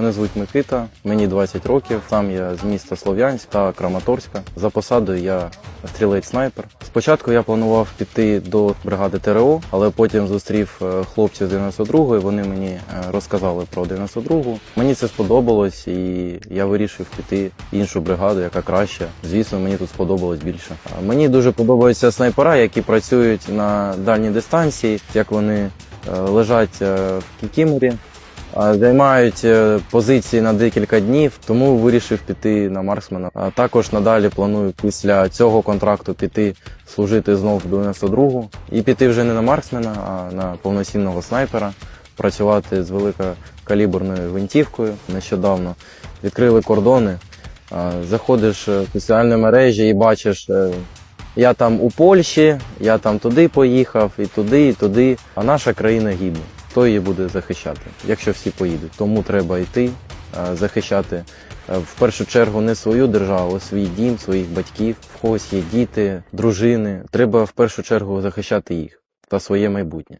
Мене звуть Микита, мені 20 років. Сам я з міста Слов'янськ та Краматорська. За посадою я стрілець-снайпер. Спочатку я планував піти до бригади ТРО, але потім зустрів е, хлопців з 92-ї. Вони мені е, розказали про 92-гу. Мені це сподобалось, і я вирішив піти іншу бригаду, яка краще. Звісно, мені тут сподобалось більше. Мені дуже подобаються снайпера, які працюють на дальній дистанції, як вони е, лежать в кікіморі. Займають е, позиції на декілька днів, тому вирішив піти на марксмена. А також надалі планую після цього контракту піти служити знов в 92-гу і піти вже не на марксмена, а на повноцінного снайпера, працювати з великокаліберною гвинтівкою. Нещодавно відкрили кордони. Заходиш е, в соціальні мережі і бачиш. е, Я там у Польщі, я там туди поїхав, і туди, і туди. А наша країна гибне. Хто її буде захищати, якщо всі поїдуть? Тому треба йти, е, захищати е, в першу чергу не свою державу, а свій дім, своїх батьків. В когось є діти, дружини. Треба в першу чергу захищати їх та своє майбутнє.